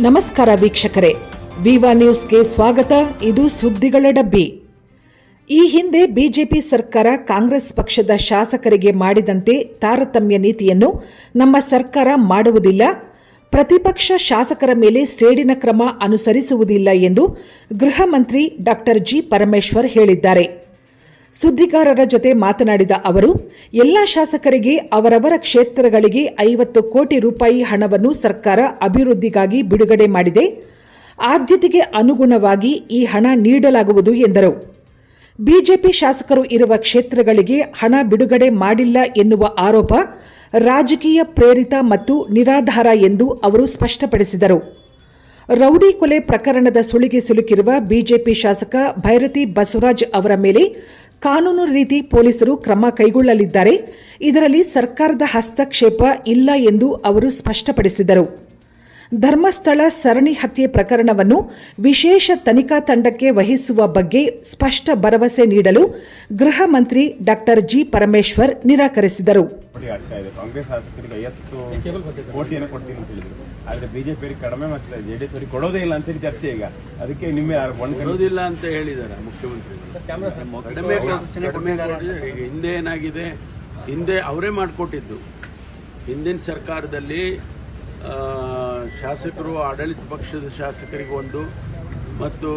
ನಮಸ್ಕಾರ ವೀಕ್ಷಕರೇ. ವಿವಾ ನ್ಯೂಸ್ಗೆ ಸ್ವಾಗತ. ಇದು ಸುದ್ದಿಗಳ ಡಬ್ಬಿ. ಈ ಹಿಂದೆ ಬಿಜೆಪಿ ಸರ್ಕಾರ ಕಾಂಗ್ರೆಸ್ ಪಕ್ಷದ ಶಾಸಕರಿಗೆ ಮಾಡಿದಂತೆ ತಾರತಮ್ಯ ನೀತಿಯನ್ನು ನಮ್ಮ ಸರ್ಕಾರ ಮಾಡುವುದಿಲ್ಲ. ಪ್ರತಿಪಕ್ಷ ಶಾಸಕರ ಮೇಲೆ ಸೇಡಿನ ಕ್ರಮ ಅನುಸರಿಸುವುದಿಲ್ಲ ಎಂದು ಗೃಹ ಮಂತ್ರಿ ಡಾಕ್ಟರ್ ಜಿ ಪರಮೇಶ್ವರ್ ಹೇಳಿದ್ದಾರೆ. ಸುದ್ದಿಗಾರರ ಜೊತೆ ಮಾತನಾಡಿದ ಅವರು, ಎಲ್ಲ ಶಾಸಕರಿಗೆ ಅವರವರ ಕ್ಷೇತ್ರಗಳಿಗೆ ಐವತ್ತು ಕೋಟಿ ರೂಪಾಯಿ ಹಣವನ್ನು ಸರ್ಕಾರ ಅಭಿವೃದ್ಧಿಗಾಗಿ ಬಿಡುಗಡೆ ಮಾಡಿದೆ. ಆದ್ಯತೆಗೆ ಅನುಗುಣವಾಗಿ ಈ ಹಣ ನೀಡಲಾಗುವುದು ಎಂದರು. ಬಿಜೆಪಿ ಶಾಸಕರು ಇರುವ ಕ್ಷೇತ್ರಗಳಿಗೆ ಹಣ ಬಿಡುಗಡೆ ಮಾಡಿಲ್ಲ ಎನ್ನುವ ಆರೋಪ ರಾಜಕೀಯ ಪ್ರೇರಿತ ಮತ್ತು ನಿರಾಧಾರ ಎಂದು ಅವರು ಸ್ಪಷ್ಟಪಡಿಸಿದರು. ರೌಡಿ ಕೊಲೆ ಪ್ರಕರಣದ ಸುಳಿಗೆ ಸಿಲುಕಿರುವ ಬಿಜೆಪಿ ಶಾಸಕ ಭೈರತಿ ಬಸವರಾಜ್ ಅವರ ಮೇಲೆ ಕಾನೂನು ರೀತಿ ಪೊಲೀಸರು ಕ್ರಮ ಕೈಗೊಳ್ಳಲಿದ್ದಾರೆ. ಇದರಲ್ಲಿ ಸರ್ಕಾರದ ಹಸ್ತಕ್ಷೇಪ ಇಲ್ಲ ಎಂದು ಅವರು ಸ್ಪಷ್ಟಪಡಿಸಿದರು. ಧರ್ಮಸ್ಥಳ ಸರಣಿ ಹತ್ಯೆ ಪ್ರಕರಣವನ್ನು ವಿಶೇಷ ತನಿಖಾ ತಂಡಕ್ಕೆ ವಹಿಸುವ ಬಗ್ಗೆ ಸ್ಪಷ್ಟ ಭರವಸೆ ನೀಡಲು ಗೃಹ ಮಂತ್ರಿ ಡಾಕ್ಟರ್ ಜಿ ಪರಮೇಶ್ವರ್ ನಿರಾಕರಿಸಿದರು. ಕಾಂಗ್ರೆಸ್ ಶಾಸಕರಿಗೆ ಐವತ್ತು ಕೋಟಿಯನ್ನು ಕೊಡ್ತೀನಿ ಅಂತ ಹೇಳಿದ್ರು. ಆದ್ರೆ ಬಿಜೆಪಿ ಕಡಿಮೆ ಮತ್ತೆ ಜೆ ಡಿ ಎಸ್ ಅವರಿಗೆ ಕೊಡೋದೇ ಇಲ್ಲ ಅಂತ ಹೇಳಿ ಚರ್ಚೆ ಈಗ. ಅದಕ್ಕೆ ನಿಮ್ಮ ಕೊಡೋದಿಲ್ಲ ಅಂತ ಹೇಳಿದ್ದಾರೆ ಮುಖ್ಯಮಂತ್ರಿ. ಹಿಂದೆ ಏನಾಗಿದೆ? ಹಿಂದೆ ಅವರೇ ಮಾಡಿಕೊಟ್ಟಿದ್ದು. ಹಿಂದಿನ ಸರ್ಕಾರದಲ್ಲಿ ಆ, ಶಾಸಕರು ಆಡಳಿತ ಪಕ್ಷದ ಶಾಸಕರಿಗೆ ಒಂದು ಮತ್ತು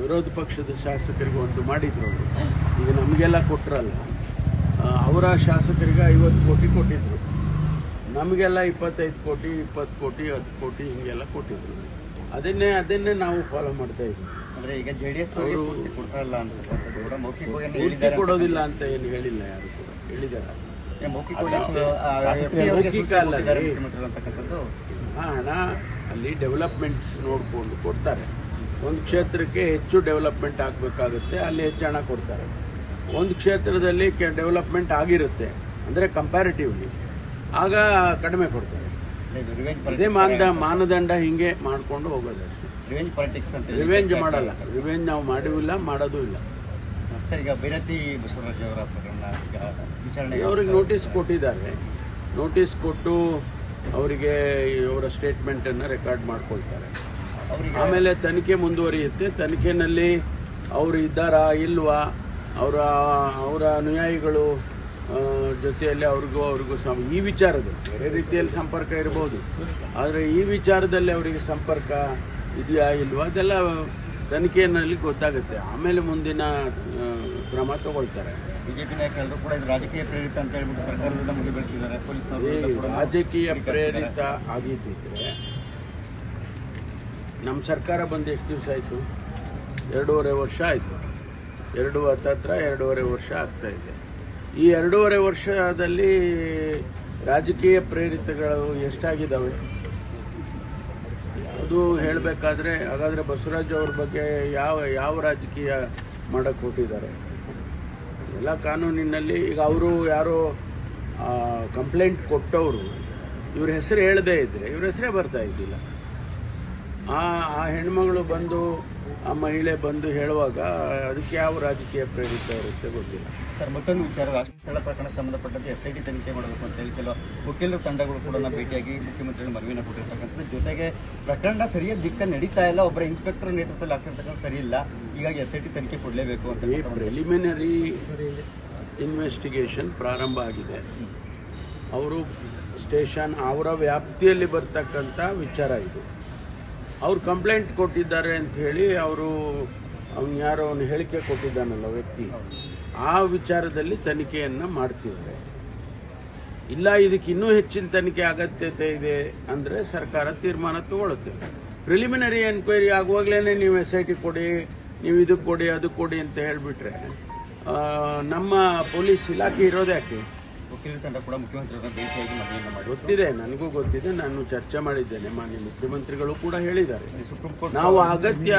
ವಿರೋಧ ಪಕ್ಷದ ಶಾಸಕರಿಗೆ ಒಂದು ಮಾಡಿದ್ರು ಅವರು. ಈಗ ನಮಗೆಲ್ಲ ಕೊಟ್ಟರಲ್ಲ ಅವರ ಶಾಸಕರಿಗೆ ಐವತ್ತು ಕೋಟಿ ಕೊಟ್ಟಿದ್ರು. ನಮಗೆಲ್ಲ ಇಪ್ಪತ್ತೈದು ಕೋಟಿ ಇಪ್ಪತ್ತು ಕೋಟಿ ಹತ್ತು ಕೋಟಿ ಹಿಂಗೆಲ್ಲ ಕೊಟ್ಟಿದ್ರು. ಅದನ್ನೇ ಅದನ್ನೇ ನಾವು ಫಾಲೋ ಮಾಡ್ತಾ ಇದ್ವಿ ಅಂದರೆ ಈಗ ಜೆ ಡಿ ಎಸ್ ಪೂರ್ತಿ ಕೊಡೋದಿಲ್ಲ ಅಂತ ಏನು ಹೇಳಿಲ್ಲ ಯಾರು ಕೂಡ. ಮೌಖಿಕವಾಗಿ ಮೌಖಿಕ ಹಣ ಅಲ್ಲಿ. ಡೆವಲಪ್ಮೆಂಟ್ಸ್ ನೋಡಿಕೊಂಡು ಕೊಡ್ತಾರೆ. ಒಂದು ಕ್ಷೇತ್ರಕ್ಕೆ ಹೆಚ್ಚು ಡೆವಲಪ್ಮೆಂಟ್ ಆಗಬೇಕಾಗುತ್ತೆ ಅಲ್ಲಿ ಹೆಚ್ಚು ಹಣ ಕೊಡ್ತಾರೆ. ಒಂದು ಕ್ಷೇತ್ರದಲ್ಲಿ ಡೆವಲಪ್ಮೆಂಟ್ ಆಗಿರುತ್ತೆ ಅಂದರೆ ಕಂಪ್ಯಾರಿಟಿವ್ಲಿ ಆಗ ಕಡಿಮೆ ಕೊಡ್ತಾರೆ. ಇದೇ ಮಾನದ ಮಾನದಂಡ ಹಿಂಗೆ ಮಾಡ್ಕೊಂಡು ಹೋಗೋದು ರಿವೆಂಜ್ ಪಾಲಿಟಿಕ್ಸ್ ಅಂತ ರಿವೆಂಜ್ ಮಾಡಲ್ಲ. ರಿವೆಂಜ್ ನಾವು ಮಾಡಿವಿಲ್ಲ ಮಾಡೋದು ಇಲ್ಲ. ಸರ್ ಈಗ ಬೈರತಿ ಬಸವರಾಜ್ ಅವರ ಪ್ರಕರಣ ಈಗ ವಿಚಾರಣೆ ಅವ್ರಿಗೆ ನೋಟಿಸ್ ಕೊಟ್ಟಿದ್ದಾರೆ. ನೋಟಿಸ್ ಕೊಟ್ಟು ಅವರಿಗೆ ಅವರ ಸ್ಟೇಟ್ಮೆಂಟನ್ನು ರೆಕಾರ್ಡ್ ಮಾಡ್ಕೊಳ್ತಾರೆ. ಆಮೇಲೆ ತನಿಖೆ ಮುಂದುವರಿಯುತ್ತೆ. ತನಿಖೆಯಲ್ಲಿ ಅವರು ಇದ್ದಾರಾ ಇಲ್ವಾ? ಅವರ ಅವರ ಅನುಯಾಯಿಗಳು ಜೊತೆಯಲ್ಲಿ ಅವ್ರಿಗೂ ಅವ್ರಿಗೂ ಸಂ ಈ ವಿಚಾರದಲ್ಲಿ ಬೇರೆ ರೀತಿಯಲ್ಲಿ ಸಂಪರ್ಕ ಇರ್ಬೋದು. ಆದರೆ ಈ ವಿಚಾರದಲ್ಲಿ ಅವರಿಗೆ ಸಂಪರ್ಕ ಇದೆಯಾ ಇಲ್ವಾ ಅದೆಲ್ಲ ತನಿಖೆಯಲ್ಲಿ ಗೊತ್ತಾಗುತ್ತೆ. ಆಮೇಲೆ ಮುಂದಿನ ಕ್ರಮ ತಗೊಳ್ತಾರೆ. ಬಿಜೆಪಿ ನಾಯಕರು ಕೂಡ ಇದು ರಾಜಕೀಯ ಪ್ರೇರಿತ ಅಂತ ಹೇಳ್ಬಿಟ್ಟು ಸರ್ಕಾರದಿಂದ ಮುಗಿ ಬೆಳೆಸಿದ್ದಾರೆ ಪೊಲೀಸ್ನವರು ರಾಜಕೀಯ ಪ್ರೇರಿತ ಆಗಿದ್ದಿದ್ರೆ ನಮ್ಮ ಸರ್ಕಾರ ಬಂದು ಎಷ್ಟು ದಿವಸ ಆಯಿತು? ಎರಡೂವರೆ ವರ್ಷ ಆಯಿತು. ಎರಡು ಹತ್ತತ್ರ ಎರಡೂವರೆ ವರ್ಷ ಆಗ್ತಾ ಇದೆ. ಈ ಎರಡೂವರೆ ವರ್ಷದಲ್ಲಿ ರಾಜಕೀಯ ಪ್ರೇರಿತಗಳು ಎಷ್ಟಾಗಿದ್ದಾವೆ ಅದು ಹೇಳಬೇಕಾದ್ರೆ ಹಾಗಾದರೆ ಬಸವರಾಜ್ ಅವ್ರ ಬಗ್ಗೆ ಯಾವ ಯಾವ ರಾಜಕೀಯ ಮಾಡೋಕ್ಕೆ ಹೊಟ್ಟಿದ್ದಾರೆ ಎಲ್ಲ ಕಾನೂನಿನಲ್ಲಿ ಈಗ ಅವರು ಯಾರೋ ಕಂಪ್ಲೇಂಟ್ ಕೊಟ್ಟವರು, ಇವ್ರ ಹೆಸರು ಹೇಳದೇ ಇದ್ದರೆ ಇವ್ರ ಹೆಸರೇ ಬರ್ತಾ ಇದ್ದಿಲ್ಲ. ಆ ಆ ಹೆಣ್ಮಗಳು ಬಂದು ಆ ಮಹಿಳೆ ಬಂದು ಹೇಳುವಾಗ ಅದಕ್ಕೆ ಯಾವ ರಾಜಕೀಯ ಪ್ರೇರಿತ ಇರುತ್ತೆ ಗೊತ್ತಿಲ್ಲ. ಸರ್ ಮತ್ತೊಂದು ವಿಚಾರ ರಾಷ್ಟ್ರೀಯ ಪ್ರಕರಣಕ್ಕೆ ಸಂಬಂಧಪಟ್ಟಂತೆ ಎಸ್ ಐ ಟಿ ತನಿಖೆ ಮಾಡಬೇಕು ಅಂತ ಹೇಳಿ ಕೆಲವು ವಕೀಲರ ತಂಡಗಳು ಕೂಡ ನಾವು ಭೇಟಿಯಾಗಿ ಮುಖ್ಯಮಂತ್ರಿಗಳು ಮನವಿನ ಕೊಟ್ಟಿರ್ತಕ್ಕಂಥದ್ದು. ಜೊತೆಗೆ ಪ್ರಕರಣ ಸರಿಯಾದ ದಿಕ್ಕ ನಡೀತಾ ಇಲ್ಲ ಒಬ್ಬರ ಇನ್ಸ್ಪೆಕ್ಟರ್ ನೇತೃತ್ವದಲ್ಲಿ ಆಗ್ತಿರ್ತಕ್ಕಂಥ ಸರಿ ಇಲ್ಲ ಹೀಗಾಗಿ ಎಸ್ ಐ ಟಿ ತನಿಖೆ ಕೊಡಲೇಬೇಕು ಅಂತ ಪ್ರಿಲಿಮಿನರಿ ಇನ್ವೆಸ್ಟಿಗೇಷನ್ ಪ್ರಾರಂಭ ಆಗಿದೆ. ಅವರು ಸ್ಟೇಷನ್ ಅವರ ವ್ಯಾಪ್ತಿಯಲ್ಲಿ ಬರ್ತಕ್ಕಂಥ ವಿಚಾರ ಇದು. ಅವ್ರು ಕಂಪ್ಲೇಂಟ್ ಕೊಟ್ಟಿದ್ದಾರೆ ಅಂತ ಹೇಳಿ ಅವರು, ಅವ್ನು ಯಾರೋ ಅವನು ಹೇಳಿಕೆ ಕೊಟ್ಟಿದ್ದಾನಲ್ಲ ವ್ಯಕ್ತಿ, ಆ ವಿಚಾರದಲ್ಲಿ ತನಿಖೆಯನ್ನು ಮಾಡ್ತಿದ್ದಾರೆ. ಇಲ್ಲ, ಇದಕ್ಕೆ ಇನ್ನೂ ಹೆಚ್ಚಿನ ತನಿಖೆ ಅಗತ್ಯತೆ ಇದೆ ಅಂದರೆ ಸರ್ಕಾರ ತೀರ್ಮಾನ ತಗೊಳುತ್ತೆ. ಪ್ರಿಲಿಮಿನರಿ ಎನ್ಕ್ವೈರಿ ಆಗುವಾಗಲೇ ನೀವು ಎಸ್ ಐ ಟಿ ಕೊಡಿ, ನೀವು ಇದಕ್ಕೆ ಕೊಡಿ ಅದಕ್ಕೆ ಕೊಡಿ ಅಂತ ಹೇಳಿಬಿಟ್ರೆ ನಮ್ಮ ಪೊಲೀಸ್ ಇಲಾಖೆ ಇರೋದು ಯಾಕೆ ವಕೀಲರ ತಂಡ ಕೂಡ ಮುಖ್ಯಮಂತ್ರಿಯವರ ಭೇಟಿಯಾಗಿ ಮನವಿಯನ್ನು ಮಾಡಿ ಗೊತ್ತಿದೆ ನನಗೂ ಗೊತ್ತಿದೆ ನಾನು ಚರ್ಚೆ ಮಾಡಿದ್ದೇನೆ ಮಾನ್ಯ ಮುಖ್ಯಮಂತ್ರಿಗಳು ಕೂಡ ಹೇಳಿದ್ದಾರೆ. ಸುಪ್ರೀಂ ಕೋರ್ಟ್ ನಾವು ಅಗತ್ಯ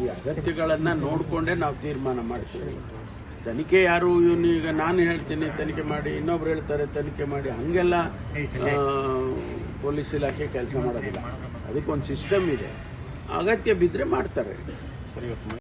ಈ ಅಗತ್ಯಗಳನ್ನ ನೋಡಿಕೊಂಡೇ ನಾವು ತೀರ್ಮಾನ ಮಾಡ್ತೇವೆ. ತನಿಖೆ ಯಾರು ಇವನು ಈಗ ನಾನು ಹೇಳ್ತೀನಿ ತನಿಖೆ ಮಾಡಿ ಇನ್ನೊಬ್ರು ಹೇಳ್ತಾರೆ ತನಿಖೆ ಮಾಡಿ ಹಂಗೆಲ್ಲ ಪೊಲೀಸ್ ಇಲಾಖೆ ಕೆಲಸ ಮಾಡೋದಿಲ್ಲ. ಅದಕ್ಕೊಂದು ಸಿಸ್ಟಮ್ ಇದೆ. ಅಗತ್ಯ ಬಿದ್ದರೆ ಮಾಡ್ತಾರೆ.